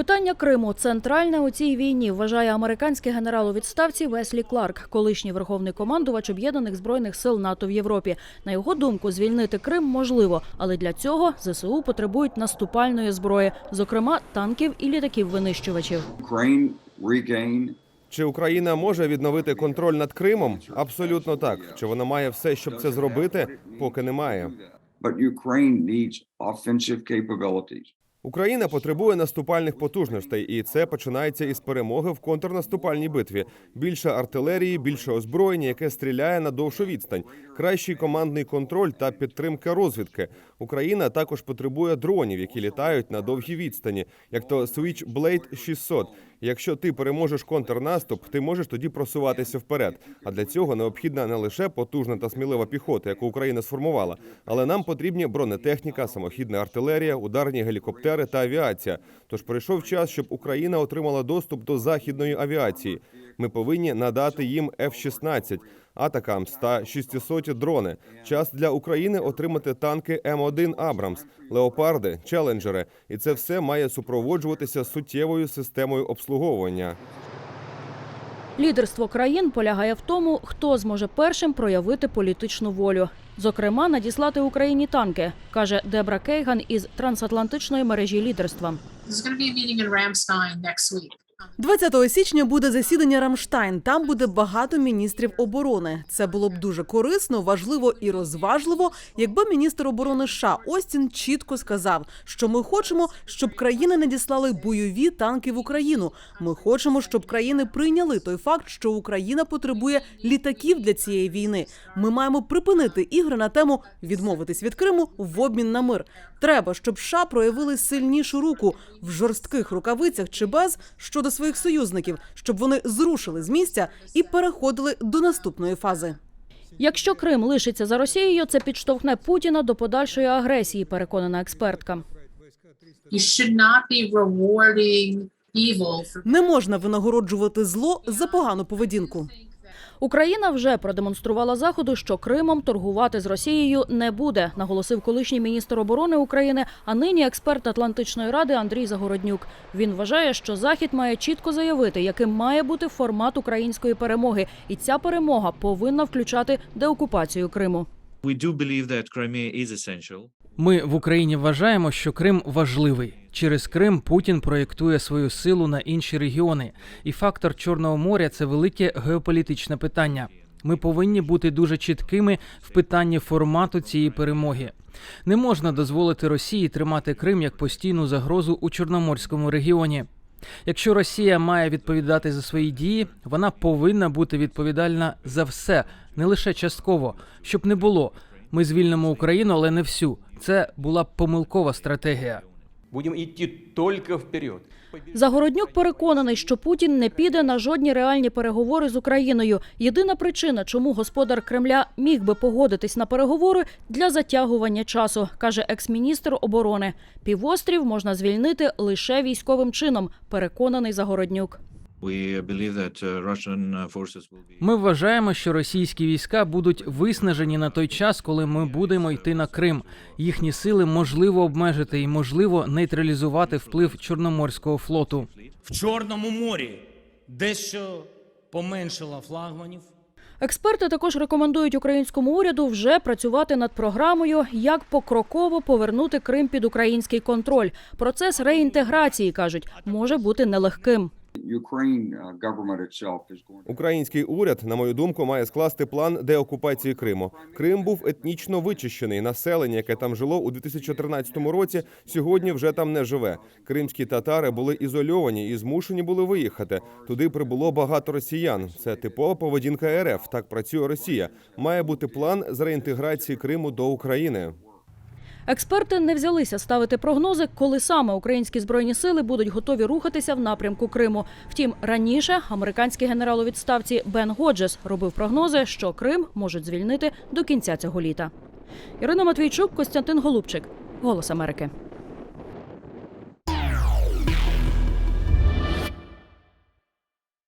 Питання Криму центральне у цій війні, вважає американський генерал у відставці Веслі Кларк, колишній верховний командувач об'єднаних збройних сил НАТО в Європі. На його думку, звільнити Крим можливо, але для цього ЗСУ потребують наступальної зброї, зокрема танків і літаків винищувачів. Ukraine regain Чи Україна може відновити контроль над Кримом? Абсолютно так. Чи вона має все, щоб це зробити? Поки немає. Україна потребує наступальних потужностей, і це починається із перемоги в контрнаступальній битві. Більше артилерії, більше озброєння, яке стріляє на довшу відстань, кращий командний контроль та підтримка розвідки. Україна також потребує дронів, які літають на довгій відстані, як то Switchblade 600. Якщо ти переможеш контрнаступ, ти можеш тоді просуватися вперед. А для цього необхідна не лише потужна та смілива піхота, яку Україна сформувала, але нам потрібні бронетехніка, самохідна артилерія, ударні гелікоптери та авіація. Тож прийшов час, щоб Україна отримала доступ до західної авіації. Ми повинні надати їм F-16, Атакамс та 600 дрони. Час для України отримати танки М1 Абрамс, леопарди, челенджери, і це все має супроводжуватися суттєвою системою обслуговування. Лідерство країн полягає в тому, хто зможе першим проявити політичну волю. Зокрема, надіслати Україні танки, каже Дебра Кейган із трансатлантичної мережі лідерства. There's going to be a meeting in Ramstein next week. 20 січня буде засідання Рамштайн. Там буде багато міністрів оборони. Це було б дуже корисно, важливо і розважливо, якби міністр оборони США Остін чітко сказав, що ми хочемо, щоб країни надіслали бойові танки в Україну. Ми хочемо, щоб країни прийняли той факт, що Україна потребує літаків для цієї війни. Ми маємо припинити ігри на тему відмовитись від Криму в обмін на мир. Треба, щоб США проявили сильнішу руку в жорстких рукавицях чи без щодо своїх союзників, щоб вони зрушили з місця і переходили до наступної фази. Якщо Крим лишиться за Росією, це підштовхне Путіна до подальшої агресії, переконана експертка. Не можна винагороджувати зло за погану поведінку. Україна вже продемонструвала заходу, що Кримом торгувати з Росією не буде, наголосив колишній міністр оборони України, а нині експерт Атлантичної ради Андрій Загороднюк. Він вважає, що захід має чітко заявити, яким має бути формат української перемоги, і ця перемога повинна включати деокупацію Криму. Ми в Україні вважаємо, що Крим важливий. Через Крим Путін проєктує свою силу на інші регіони, і фактор Чорного моря це велике геополітичне питання. Ми повинні бути дуже чіткими в питанні формату цієї перемоги. Не можна дозволити Росії тримати Крим як постійну загрозу у Чорноморському регіоні. Якщо Росія має відповідати за свої дії, вона повинна бути відповідальна за все, не лише частково, щоб не було. Ми звільнимо Україну, але не всю. Це була помилкова стратегія. Будем идти только вперед. Загороднюк переконаний, що Путін не піде на жодні реальні переговори з Україною. Єдина причина, чому господар Кремля міг би погодитись на переговори для затягування часу, каже екс-міністр оборони. Півострів можна звільнити лише військовим чином. Переконаний Загороднюк. We believe that uh, Russian uh, forces will be. Ми вважаємо, що російські війська будуть виснажені на той час, коли ми будемо йти на Крим. Їхні сили можливо обмежити і можливо нейтралізувати вплив Чорноморського флоту. в Чорному морі дещо поменшало флагманів. Експерти також рекомендують українському уряду вже працювати над програмою, як покроково повернути Крим під український контроль. Процес реінтеграції кажуть може бути нелегким. Uh, Український уряд, на мою думку, має скласти план деокупації Криму. Крим був етнічно вичищений. Населення, яке там жило у 2013 році, сьогодні вже там не живе. Кримські татари були ізольовані і змушені були виїхати. Туди прибуло багато росіян. Це типова поведінка РФ. Так працює Росія. Має бути план з реінтеграції Криму до України. Експерти не взялися ставити прогнози, коли саме українські збройні сили будуть готові рухатися в напрямку Криму. Втім, раніше американський генерал у відставці Бен Годжес робив прогнози, що Крим можуть звільнити до кінця цього літа. Ірина Матвійчук, Костянтин Голубчик, Голос Америки.